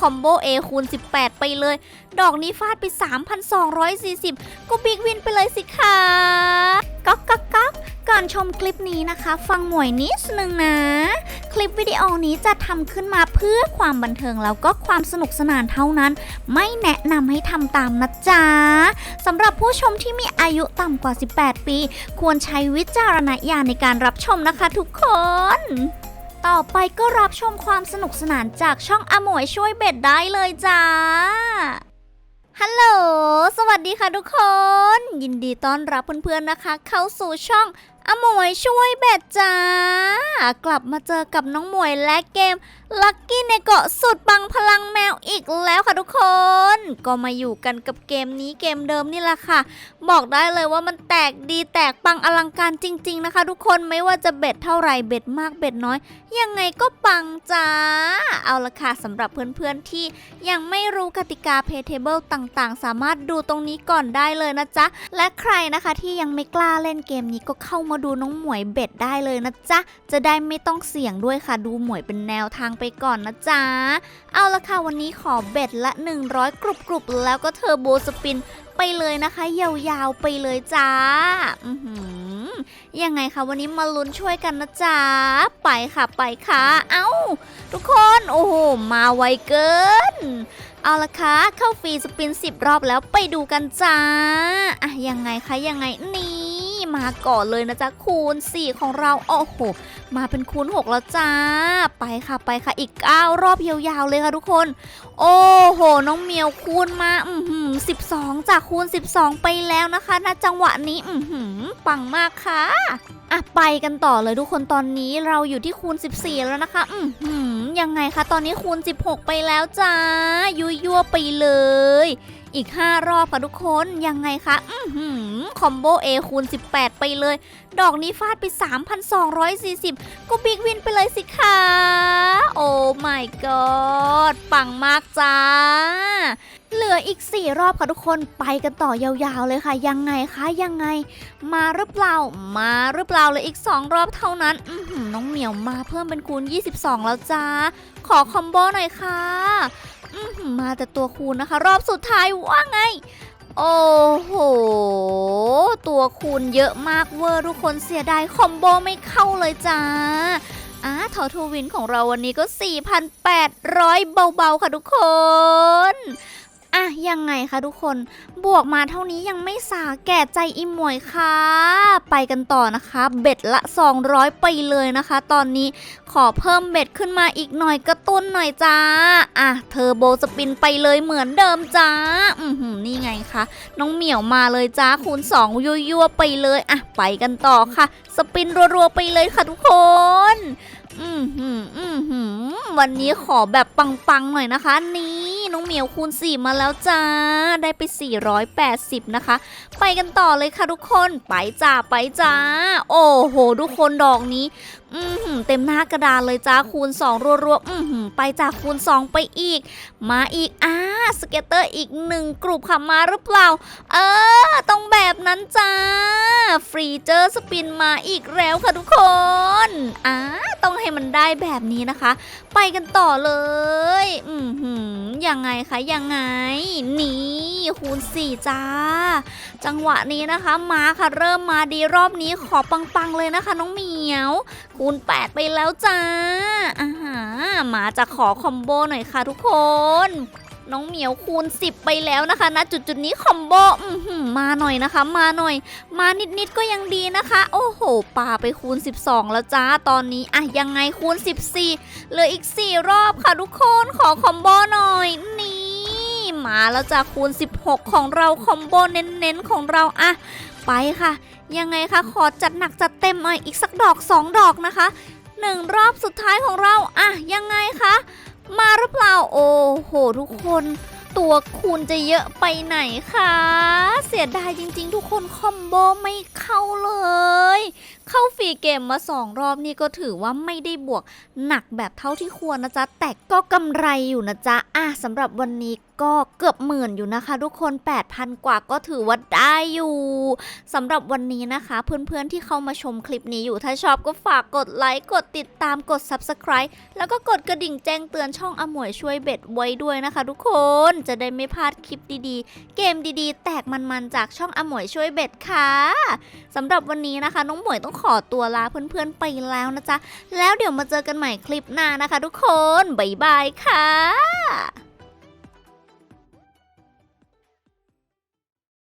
คอมโบ A คูณ 18 ไปเลย ดอกนี้ฟาดไป 3,240 ก็บิ๊กวินไปเลยสิคะก๊อกก๊อกก๊อกก่อนชมคลิปนี้นะคะ ฟังหมวยนิดนึงนะ คลิปวิดีโอนี้จะทำขึ้นมาเพื่อความบันเทิงแล้วก็ความสนุกสนานเท่านั้น ไม่แนะนำให้ทำตามนะจ๊ะสำหรับผู้ชมที่มีอายุต่ำกว่า 18 ปี ควรใช้วิจารณญาณในการรับชมนะคะทุกคน ต่อไปก็รับชมความสนุกสนานจากช่องอมวยช่วยเบ็ดได้เลยจ้า ฮัลโหล สวัสดีค่ะทุกคน ยินดีต้อนรับเพื่อนๆนะคะ เข้าสู่ช่องอมวยช่วยเบ็ดจ้า กลับมาเจอกับน้องหมวยและเกมลัคกี้ในเกาะสุดปังพลังแมวอีกแล้วค่ะทุกคน ก็มาอยู่กันกับเกมนี้เกมเดิมนี่แหละค่ะ บอกได้เลยว่ามันแตกดีแตกปังอลังการจริง ๆนะคะ ทุกคนไม่ว่าจะเบ็ดเท่าไหร่เบ็ดมากเบ็ดน้อย ยังไงก็ปังจ้า เอาละค่ะสำหรับเพื่อนๆที่ยังไม่รู้กติกา Pay Table ต่างๆ สามารถดูตรงนี้ก่อนได้เลยนะจ๊ะ และใครนะคะที่ยังไม่กล้าเล่นเกมนี้ก็เข้ามาดูน้องหมวยเบ็ดได้เลยนะจ๊ะจะได้ไม่ต้องเสี่ยงด้วยค่ะดูหมวยเป็นแนวทางไปก่อนนะจ๊ะ เอาละค่ะวันนี้ขอเบ็ดละ 100 กรุบกรุบแล้วก็เทอร์โบสปินไปเลยนะคะ ยาวๆไปเลยจ้า อือหือยังไงคะวันนี้มาลุ้นช่วยกันนะจ๊ะ ไปค่ะไปค่ะ เอ้า ทุกคนโอ้โหมาไวเกิน เอาละคะเข้าฟรีสปิน 10 รอบแล้วไปดูกันจ้า อะยังไงคะยังไงนี่ มาก่อนเลยนะจ๊ะคูณ 4 ของเราโอ้โหมาเป็นคูณ 6 แล้วจ้า ไปค่ะไปค่ะอีก 9 รอบยาวๆเลยค่ะทุกคน โอ้โห น้องเมียวคูณมาอือหือ12จากคูณ 12 ไปแล้วนะคะณจังหวะนี้อือหือปังมากค่ะอะไปกันต่อเลยทุกคนตอนนี้เราอยู่ที่คูณ 14 แล้วนะคะ อือหือยังไงคะตอนนี้คูณ 16 ไปแล้วจ้ายุยยั่วๆไปเลย อีก 5 รอบค่ะทุกคนยังไงคะอือหือคอมโบ A คูณ 18 ไปเลย ดอกนี้ฟาดไป 3,240 ก็บิ๊กวินไปเลยสิคะโอ้ my god ปังมากจ้า เหลืออีก 4 รอบค่ะทุกคนไปกันต่อยาวๆเลยค่ะ ยังไงคะยังไง มาหรือเปล่า มาหรือเปล่าเลยอีก 2 รอบเท่านั้นอือหือน้องเหมียวมาเพิ่มเป็นคูณ 22 แล้วจ้า ขอคอมโบหน่อยค่ะ มาแต่ตัวคูณนะคะ รอบสุดท้ายว่าไง โอ้โห ตัวคูณเยอะมากเวอร์ทุกคนเสียดายคอมโบไม่เข้าเลยจ้าอ่าทอทูวินของเราวันนี้ก็ 4,800 เบาๆ ค่ะทุกคน อะยังไงคะทุกคนบวกมาเท่านี้ยังไม่สาแก่ใจอิมมวยค่ะ ไปกันต่อนะคะ เบ็ดละ 200 ไปเลยนะคะ ตอนนี้ขอเพิ่มเบ็ดขึ้นมาอีกหน่อยกระตุ้นหน่อยจ้าอะเทอร์โบสปินไปเลยเหมือนเดิมจ้าอือหือนี่ไงคะน้องเหมียวมาเลยจ้าคูณ2ยั่วๆไปเลยอะไปกันต่อค่ะ สปินรัวๆไปเลยค่ะทุกคนอืมหืมอืมหืมวันนี้ขอแบบปังๆหน่อยนะคะ นี่ เหมียวคูณ 4 มาแล้วจ้า ได้ไป 480 นะคะ ไปกันต่อเลยค่ะทุกคน ไปจ้า ไปจ้า โอ้โห ทุกคนดอกนี้อืมเต็มหน้ากระดานเลยจ้าคูณ 2 รัวๆอืมไปจ้าคูณ 2 ไปอีก มาอีกอ่าสเก็ตเตอร์อีกหนึ่งกลุ่มค่ะมาหรือเปล่า เออต้องแบบนั้นจ้า ฟรีเจอร์สปินมาอีกแล้วค่ะทุกคนอ่า ให้มันได้แบบนี้นะคะ ไปกันต่อเลย อืมหืมยังไงคะยังไง นี่คูณ4จ้า จังหวะนี้นะคะ มาค่ะเริ่มมาดีรอบนี้ขอปังๆเลยนะคะ น้องเหมียว คูณ8ไปแล้วจ้าอ่าฮะมาจะขอคอมโบหน่อยค่ะทุกคน น้องเหมียวคูณ 10 ไปแล้วนะคะณจุดจุดนี้คอมโบมาหน่อยนะคะ มาหน่อย มานิดๆก็ยังดีนะคะ โอ้โหปาไปคูณ 12 แล้วจ้าตอนนี้อะยังไงคูณ 14 เหลืออีก 4 รอบค่ะทุกคนขอคอมโบหน่อยนี่มาแล้วจ้าคูณ 16 ของเราคอมโบเน้นๆของเราอะไปค่ะ ยังไงคะขอจัดหนักจัดเต็มหน่อยอีกสักดอก 2 ดอกนะคะหนึ่งรอบสุดท้ายของเราอะยังไงคะ มาหรือเปล่าโอ้โห ทุกคน ตัวคูณจะเยอะไปไหนคะ เสียดายจริงๆ ทุกคนคอมโบไม่เข้าเลย เข้าฟรีเกมมาสองรอบนี่ก็ถือว่าไม่ได้บวกหนักแบบเท่าที่ควรนะจ๊ะ แต่ก็กำไรอยู่นะจ๊ะ อะสำหรับวันนี้ก็เกือบหมื่นอยู่นะคะ ทุกคน 8,000 กว่าก็ถือว่าได้อยู่สำหรับวันนี้นะคะ เพื่อนๆที่เข้ามาชมคลิปนี้อยู่ถ้าชอบก็ฝากกดไลค์กดติดตามกด Subscribe แล้วก็กดกระดิ่งแจ้งเตือนช่องอมวยช่วยเบ็ดไว้ด้วยนะคะ ทุกคนจะได้ไม่พลาดคลิปดีๆ เกมดีๆ แตกมันๆจากช่องอมวยช่วยเบ็ดค่ะสำหรับวันนี้นะคะ น้องหมวยต้องขอตัวลาเพื่อนๆไปแล้วนะจ๊ะ แล้วเดี๋ยวมาเจอกันใหม่คลิปหน้านะคะ ทุกคน บ๊ายบายค่ะ